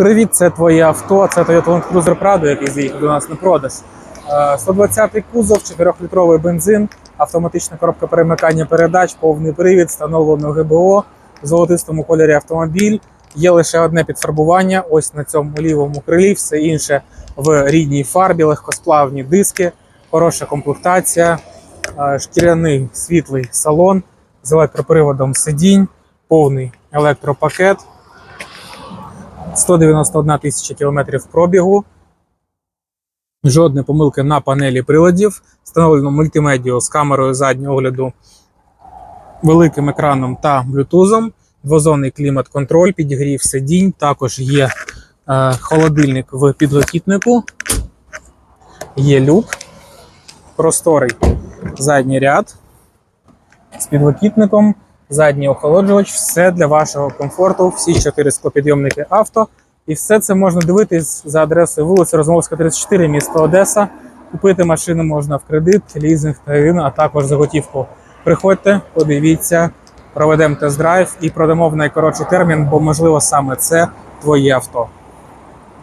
Привіт, це твоє авто. Це Toyota Land Cruiser Prado, який заїхав до нас на продаж. Е, 120-й кузов, 4-літровий бензин, автоматична коробка перемикання передач, повний привід, встановлено ГБО, в золотистому кольорі автомобіль. Є лише одне підфарбування. Ось на цьому лівому крилі, все інше в рідній фарбі, легкосплавні диски, хороша комплектація, е, шкіряний світлий салон з електроприводом сидінь, повний електропакет. 191 тисяча кілометрів пробігу. Жодної помилки на панелі приладів. Встановлено мультимедіа з камерою заднього огляду, великим екраном та блютузом. Двозонний клімат-контроль, підігрів сидінь. Також є е, холодильник в підлокітнику. Є люк. Просторий задній ряд з підлокітником, задній охолоджувач, все для вашого комфорту, всі чотири склопідйомники авто. І все це можна дивитись за адресою вулиця Розмовська, 34, місто Одеса. Купити машину можна в кредит, лізинг та а також за готівку. Приходьте, подивіться, проведемо тест-драйв і продамо в найкоротший термін, бо можливо саме це твоє авто.